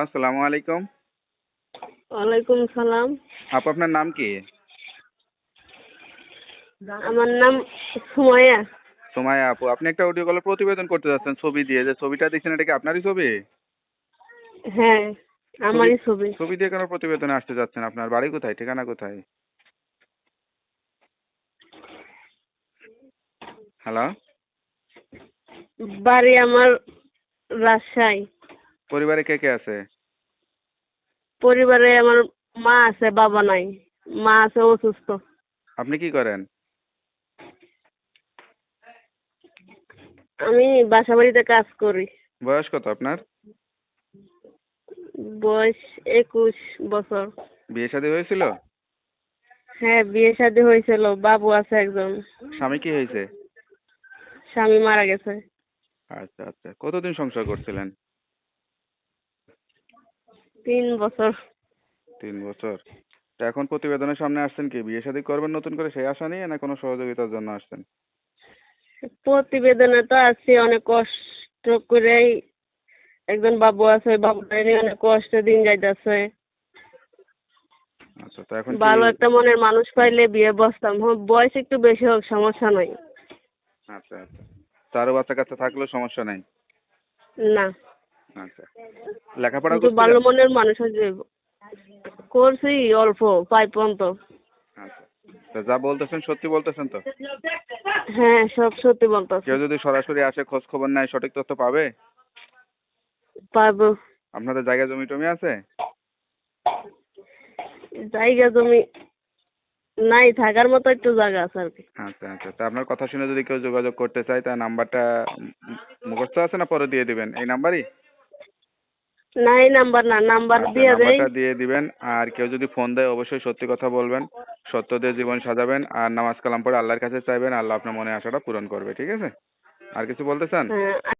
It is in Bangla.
আসসালামু আলাইকুম। ওয়ালাইকুম সালাম। আপু আপনার নাম কি? আমার নাম সুমাইয়া। সোমায়া আপু আপনি একটা অডিও কলের প্রতিবেদন করতে যাচ্ছেন ছবি দিয়ে যে ছবিটা দেখছেন এটা কি আপনারই ছবি? হ্যাঁ আমারই ছবি। ছবি দিয়ে কেন প্রতিবেদনে আসতে যাচ্ছেন আপনার? বাড়ি কোথায়? ঠিকানা কোথায়? হ্যালো বাড়ি আমার রাজশাহী। পরিবারে কে কে আছে? পরিবারে আমার মা আছে বাবা নাই। মা আছে অসুস্থ। আপনি কি করেন? আমি বাসা বাড়িতে কাজ করি। বয়স কত আপনার? বয়স একুশ বছর। বিয়ে শাদী হয়েছিল? হ্যাঁ বিয়ে শাদী হয়েছিল। বাবু আছে একজন। স্বামী কি হয়েছে? স্বামী মারা গেছে। আচ্ছা আচ্ছা। কতদিন সংসার করছিলেন? তিন বছর। তিন বছর। তা এখন প্রতিবেদনের সামনে আসছেন কি? বিয়ে শাদী করবেন নতুন করে সেই আশা নিয়ে না কোনো সহযোগিতার জন্য আসছেন? প্রতিবেদনে তো আছি অনেক কষ্ট করেই। একজন বাবু আছে বাবুটা নিয়ে অনেক কষ্টে দিন যাইতেছে। আচ্ছা তো এখন ভালো একটা মনের মানুষ পাইলে বিয়ে বসতাম। হ্যাঁ বয়স একটু বেশি হোক সমস্যা নাই। আচ্ছা আচ্ছা। তারও বাচ্চা কাচ্চা থাকলেও সমস্যা নাই? না। আচ্ছা। লেখাপড়া কিন্তু ভালো মনের মানুষ হইলে করছি অল্প পাই পর্যন্ত। আচ্ছা। তা যা বলতেছেন সত্যি বলতেছেন তো? হ্যাঁ সব সত্যি বলতেছি। কেউ যদি সরাসরি আসে খোঁজ খবর নেয় সঠিক তথ্য পাবে? পাবো। আপনাদের জায়গা জমি টমি আছে? জায়গা জমি নাই থাকার মতো একটু জায়গা আছে আর কি। আচ্ছা আচ্ছা। তা আপনার কথা শুনে যদি কেউ যোগাযোগ করতে চায় তার নাম্বারটা মুখস্থ আছে না পরে দিয়ে দিবেন? এই নাম্বারই? না এই নাম্বার না নাম্বার আচ্ছা, দিয়ে দেই। নাম্বারটা দিয়ে দিবেন আর কেউ যদি ফোন দেয় অবশ্যই সত্যি কথা বলবেন সত্য দিয়ে জীবন সাজাবেন আর নামাজ কালাম পড়ে আল্লাহর কাছে চাইবেন আল্লাহ আপনার মনে আশাটা পূরণ করবে ঠিক আছে? আর কিছু বলতে চান? হ্যাঁ